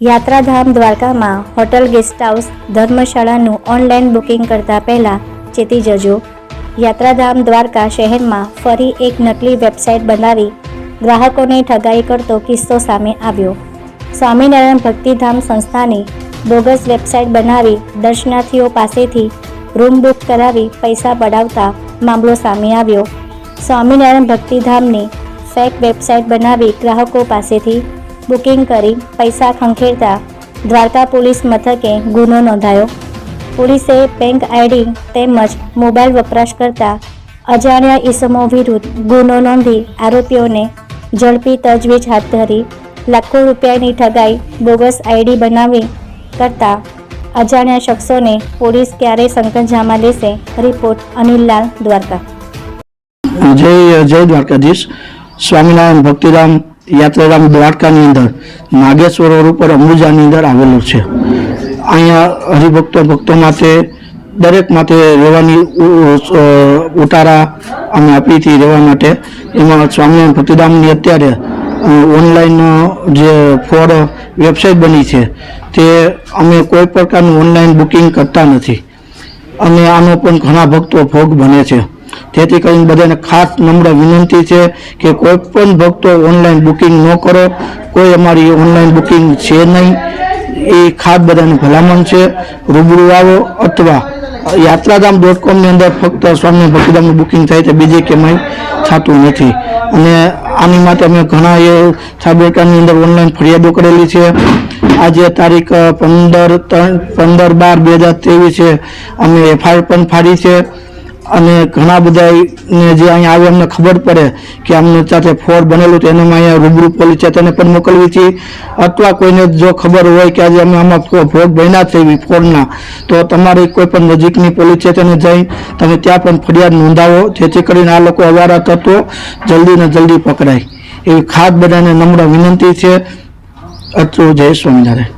યાત્રાધામ દ્વારકામાં hotel guest house ધર્મશાળાનું ઓનલાઈન બુકિંગ કરતા પહેલા ચેતી જજો. યાત્રાધામ દ્વારકા શહેરમાં ફરી એક નકલી વેબસાઇટ બનાવી ગ્રાહકોને ઠગાઈ કરતો કિસ્સો સામે આવ્યો. સ્વામિનારાયણ ભક્તિધામ સંસ્થાની બોગસ વેબસાઇટ બનાવી દર્શનાર્થીઓ પાસેથી રૂમ બુક કરાવી પૈસા પડાવતા મામલો સામે આવ્યો. સ્વામિનારાયણ ભક્તિધામની ફેક વેબસાઇટ બનાવી ગ્રાહકો પાસેથી બુકિંગ કરી પૈસા ખંખેરતા દ્વારકા પોલીસ મથકે ગુનો નોંધાયો. પોલીસે બેંક આઈડી તેમજ મોબાઈલ વપરાશ કરતા અજાણ્યા ઈસમો વિરુદ્ધ ગુનો નોંધી આરોપીઓને ઝડપી તજવીજ હાથ ધરી લાખો રૂપિયાની ઠગાઈ બોગસ આઈડી બનાવી કરતા અજાણ્યા શખ્સોને પોલીસ ક્યારે સંકજામાં લેશે? રિપોર્ટ અનિલલાલ દ્વારકા. જય જય દ્વારકાધીશ. સ્વામિનારાયણ ભક્તિરામ યાત્રાધામ દ્વારકાની અંદર, નાગેશ્વર ઉપર અંબુજાની અંદર આવેલું છે. અહીંયા હરિભક્તો ભક્તો માટે, દરેક માટે રહેવાની ઉતારા અમે આપી હતી રહેવા માટે એમાં સ્વામિનારાયણ પ્રતિધામની અત્યારે ઓનલાઈન જે ફોર વેબસાઇટ બની છે, તે અમે કોઈ પ્રકારનું ઓનલાઈન બુકિંગ કરતા નથી. અને આનો પણ ઘણા ભક્તો ભોગ બને છે. તેથી કરીને બધાને ખાસ નમ્ર વિનંતી છે કે કોઈ પણ ભક્તો ઓનલાઈન બુકિંગ ન કરો. કોઈ અમારી ઓનલાઈન બુકિંગ છે નહીં. એ ખાસ બધાને ભલામણ છે. રૂબરૂ આવો અથવા યાત્રાધામ ડોટ કોમની અંદર ફક્ત સ્વામી ભક્તિધામનું બુકિંગ થાય છે બીજે ક્યાંય થતું નથી. અને આની માટે અમે ઘણા એ સાબરકાની અંદર ઓનલાઈન ફરિયાદો કરેલી છે. આજે તારીખ પંદર, ત્રણ, પંદર બાર, બે હજાર ત્રેવીસે અમે એફઆઈઆર પણ ફાડી છે. અને ઘણા બધાને જે અહીંયા આવે અમને ખબર પડે કે અમને સાથે ફોર બનેલું તો એને અહીંયા રૂબરૂ પોલીસ છે, તેને પણ મોકલવી છીએ અથવા કોઈને જો ખબર હોય કે આજે અમે આમાં ભોગ બન્યા છે એવી ફોરના તો તમારી કોઈ પણ નજીકની પોલીસ છે તેને જઈ તમે ત્યાં પણ ફરિયાદ નોંધાવો, જેથી કરીને આ લોકો અવારા તત્વો જલ્દી ને જલ્દી પકડાય. એવી ખાસ બધાને નમ્ર વિનંતી છે. અચુ જય સ્વામિનારાયણ.